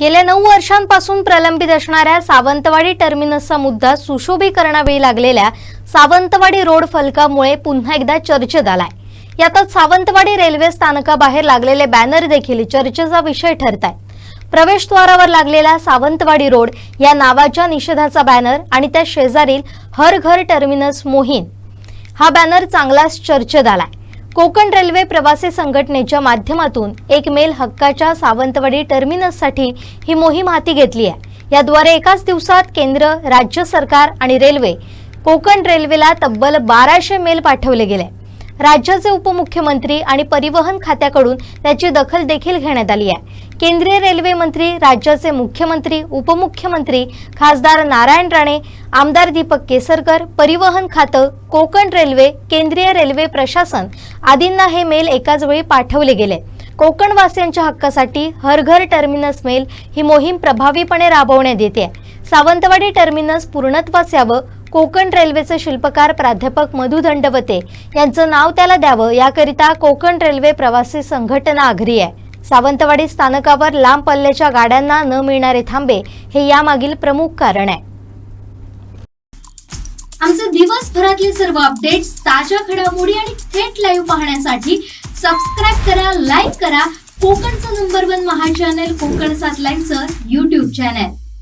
गेल्या नऊ वर्षांपासून प्रलंबित असणाऱ्या सावंतवाडी टर्मिनसचा मुद्दा सुशोभीकरणावेळी लागलेल्या सावंतवाडी रोड फलकामुळे पुन्हा एकदा चर्चेत आलाय. यातच सावंतवाडी रेल्वे स्थानकाबाहेर लागलेले बॅनर देखील चर्चेचा विषय ठरत आहे प्रवेशद्वारावर लागलेला सावंतवाडी रोड या नावाच्या निषेधाचा बॅनर आणि त्या शेजारील हर घर टर्मिनस मोहीम. हा बॅनर चांगलाच चर्चेत आलाय. कोकण रेल्वे प्रवासी संघटनेच्या माध्यमातून एक मेल हक्काच्या सावंतवाडी टर्मिनससाठी ही मोहीम हाती घेतली आहे. याद्वारे एकाच दिवसात केंद्र राज्य सरकार आणि रेल्वे कोकण रेल्वेला तब्बल बाराशे मेल पाठवले गेले. राज्याचे उपमुख्यमंत्री आणि परिवहन खात्याकडून त्याची दखल देखील घेण्यात आली आहे. केंद्रीय रेल्वे मंत्री राज्याचे मुख्यमंत्री उपमुख्यमंत्री खासदार नारायण राणे आमदार दीपक केसरकर परिवहन खातं कोकण रेल्वे केंद्रीय रेल्वे प्रशासन आदींना हे मेल एकाच वेळी पाठवले गेले. कोकणवासियांच्या हक्कासाठी हर घर टर्मिनस मेल ही मोहीम प्रभावीपणे राबवण्यात येते. सावंतवाडी टर्मिनस पूर्णत्वास यावं कोकण रेल्वेचे शिल्पकार प्राध्यापक मधु दंडवते. यांचं नाव त्याला द्यावं याकरिता कोकण रेल्वे प्रवासी संघटना आघरी आहे. सावंतवाडी स्थानकावर लांब पल्ल्याच्या गाड्यांना न मिळणारे थांबे हे यामागील प्रमुख कारण आहे. आमचे दिवसभरातले सर्व अपडेट्स ताज्या घडामोडी आणि थेट लाईव्ह पाहण्यासाठी सबस्क्राईब करा लाईक करा कोकणचं नंबर वन महा चॅनल कोकण सात लाईव्हचं युट्यूब चॅनल